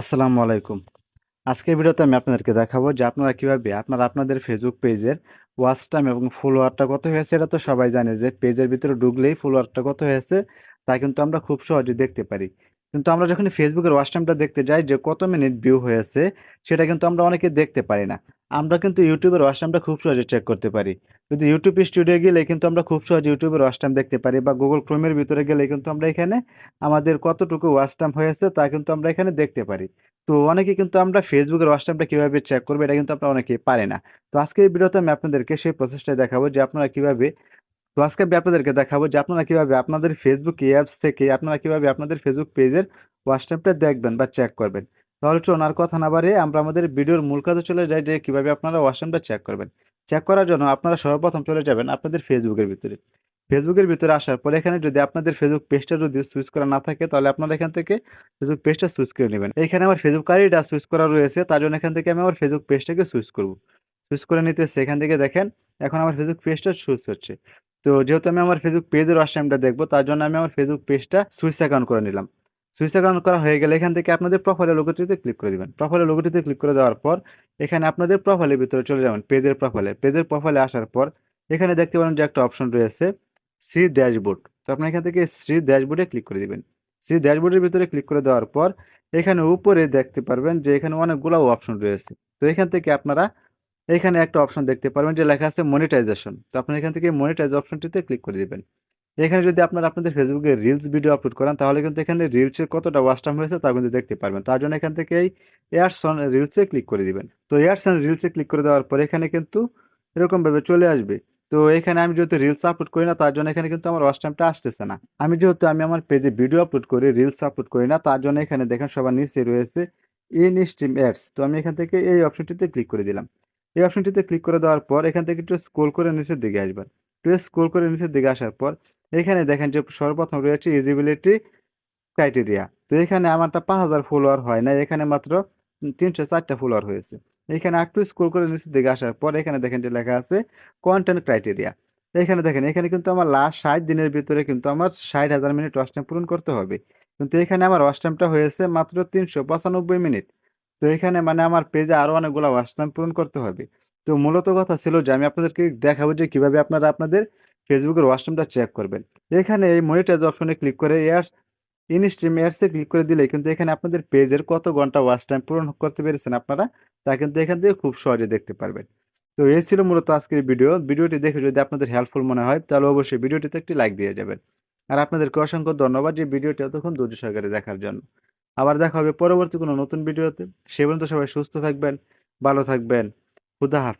আসসালামু আলাইকুম। আজকের ভিডিওতে আমি আপনাদেরকে দেখাবো যে আপনারা কীভাবে আপনারা আপনাদের ফেসবুক পেজের ওয়াচ টাইম এবং ফলোয়ারটা কত হয়েছে এটা তো সবাই জানে যে পেজের ভিতরে ঢুকলেই ফলোয়ারটা কত হয়েছে তা কিন্তু আমরা খুব সহজে দেখতে পারি। কিন্তু আমরা যখন ফেসবুকের ওয়াচ টাইমটা দেখতে যাই যে কত মিনিট ভিউ হয়েছে, সেটা কিন্তু আমরা অনেকে দেখতে পারি না। আমরা কিন্তু ইউটিউবের ওয়াচ টাইমটা খুব সহজে চেক করতে পারি। যদি ইউটিউব স্টুডিও গেলে কিন্তু আমরা খুব সহজে ইউটিউবের ওয়াচ টাইম দেখতে পারি বা গুগল ক্রোমের ভিতরে গেলে কিন্তু আমরা এখানে আমাদের কতটুকু ওয়াচ টাইম হয়েছে তা কিন্তু আমরা এখানে দেখতে পারি। তো অনেকে কিন্তু আমরা ফেসবুকের ওয়াচ টাইমটা কীভাবে চেক করব এটা কিন্তু আমরা অনেকেই পারি না। তো আজকে এই ভিডিওতে আমি আপনাদেরকে সেই প্রসেসটা দেখাবো যে আপনারা কীভাবে তো আজকে আমি আপনাদেরকে দেখাবো যে আপনারা কীভাবে আপনাদের ফেসবুক অ্যাপস থেকে আপনারা কীভাবে আপনাদের ফেসবুক পেজের ওয়াচ দেখবেন বা চেক করবেন। তাহলে চলুন আর কথা না বাড়িয়ে আমরা আমাদের ভিডিওর মূল কাজে চলে যাই যে কীভাবে আপনারা ওয়াচ চেক করবেন। চেক করার জন্য আপনারা সর্বপ্রথম চলে যাবেন আপনাদের ফেসবুকের ভিতরে। ফেসবুকের ভিতরে আসার পর এখানে যদি আপনাদের ফেসবুক পেজটা যদি সুইচ করা না থাকে, তাহলে আপনারা এখান থেকে ফেসবুক পেজটা সুইচ করে নেবেন। এখানে আমার ফেসবুক আইডিটা সুইচ করা রয়েছে, তার জন্য এখান থেকে আমি আমার ফেসবুক পেজটাকে সুইচ করব। সুইচ করে নিতে সেখান থেকে দেখেন, এখন আমার ফেসবুক পেজটা সুইচ হচ্ছে। তো যেহেতু আমি আমার ফেসবুক পেজের ওয়াচ টাইমটা দেখব, তার জন্য আমি আমার ফেসবুক পেজটা সুইচ অ্যাকাউন্ট করে নিলাম। সুইচ অ্যাকাউন্ট করা হয়ে গেলে এখান থেকে আপনাদের প্রোফাইলের লোগোটিতে ক্লিক করে দিবেন। প্রোফাইলের লোগোটিতে ক্লিক করে দেওয়ার পর, এখানে আপনাদের প্রোফাইলের ভিতরে চলে যাবেন পেজের প্রোফাইলে পেজের প্রোফাইলে আসার পর, এখানে দেখতে পারেন যে একটা অপশন রয়েছে সি ড্যাশবোর্ড তো আপনি এখান থেকে সি ড্যাশবোর্ডে ক্লিক করে দিবেন। সি ড্যাশবোর্ডের ভিতরে ক্লিক করে দেওয়ার পর, এখানে উপরে দেখতে পারবেন যে এখানে অনেকগুলো অপশন রয়েছে। তো এখান থেকে আপনারা এখানে একটা অপশন দেখতে পারবেন যে লেখা আছে মনিটাইজেশন তো আপনি এখান থেকে মনিটাইজ অপশনটিতে ক্লিক করে দিবেন। এখানে যদি আপনারা আপনাদের ফেসবুকে রিলস ভিডিও আপলোড করেন, তাহলে কিন্তু এখানে রিলসের কতটা ওয়াচ টাইম হয়েছে তা কিন্তু দেখতে পারবেন। তার জন্য এখান থেকে এই এয়ারস অন রিলসে ক্লিক করে দিবেন। তো এয়ারস অন রিলসে ক্লিক করে দেওয়ার পর এখানে কিন্তু এরকমভাবে চলে আসবে। তো এখানে আমি যেহেতু রিলস আপলোড করি না, তার জন্য এখানে কিন্তু আমার ওয়াচ টাইমটা আসতেছে না। আমি যেহেতু আমি আমার পেজে ভিডিও আপলোড করি রিলস আপলোড করি না, তার জন্য এখানে দেখেন সবার নিচে রয়েছে ইন স্ট্রিম অ্যাডস তো আমি এখান থেকে এই অপশনটিতে ক্লিক করে দিলাম। এই অপশনটিতে ক্লিক করে দেওয়ার পর এখান থেকে একটু স্ক্রোল করে নিচের দিকে আসবেন। একটু স্ক্রোল করে নিচের দিকে আসার পর এখানে দেখেন যে সর্বপ্রথম রয়েছে ইজিবিলিটি ক্রাইটেরিয়া তো এখানে আমারটা পাঁচ হাজার ফলোয়ার হয় না এখানে মাত্র তিনশো চারটা ফলোয়ার হয়েছে। এখানে একটু স্ক্রোল করে নিচের দিকে আসার পর এখানে দেখেন যে লেখা আছে কন্টেন্ট ক্রাইটেরিয়া এখানে দেখেন, এখানে কিন্তু আমার লাস্ট ষাট দিনের ভিতরে কিন্তু আমার ষাট হাজার মিনিট ওয়াচ টাইম পূরণ করতে হবে। কিন্তু এখানে আমার ওয়াচ টাইমটা হয়েছে মাত্র তিনশো পঁচানব্বই মিনিট তো এখানে মানে আমার পেজে আরও অনেকগুলো ওয়াচ টাইম পূরণ করতে হবে। তো মূলত কথা ছিল যে আমি আপনাদেরকে দেখাবো যে কীভাবে আপনারা আপনাদের ফেসবুকের ওয়াচ টাইমটা চেক করবেন। এখানে এই মনিটাইজ অপশনে ক্লিক করে এয়ার্স ইনস্ট্রিম এয়ার্সে ক্লিক করে দিলে কিন্তু এখানে আপনাদের পেজের কত ঘণ্টা ওয়াচ টাইম পূরণ করতে পেরেছেন আপনারা, তা কিন্তু এখান থেকে খুব সহজে দেখতে পারবেন। তো এই ছিল মূলত আজকের ভিডিও ভিডিওটি দেখে যদি আপনাদের হেল্পফুল মনে হয়, তাহলে অবশ্যই ভিডিওটিতে একটি লাইক দিয়ে যাবেন। আর আপনাদেরকে অসংখ্য ধন্যবাদ যে ভিডিওটি এতক্ষণ ধৈর্য সহকারে দেখার জন্য। আবার দেখা হবে পরবর্তী কোনো নতুন ভিডিওতে। সে পর্যন্ত সবাই সুস্থ থাকবেন, ভালো থাকবেন। খুদা হাফেজ।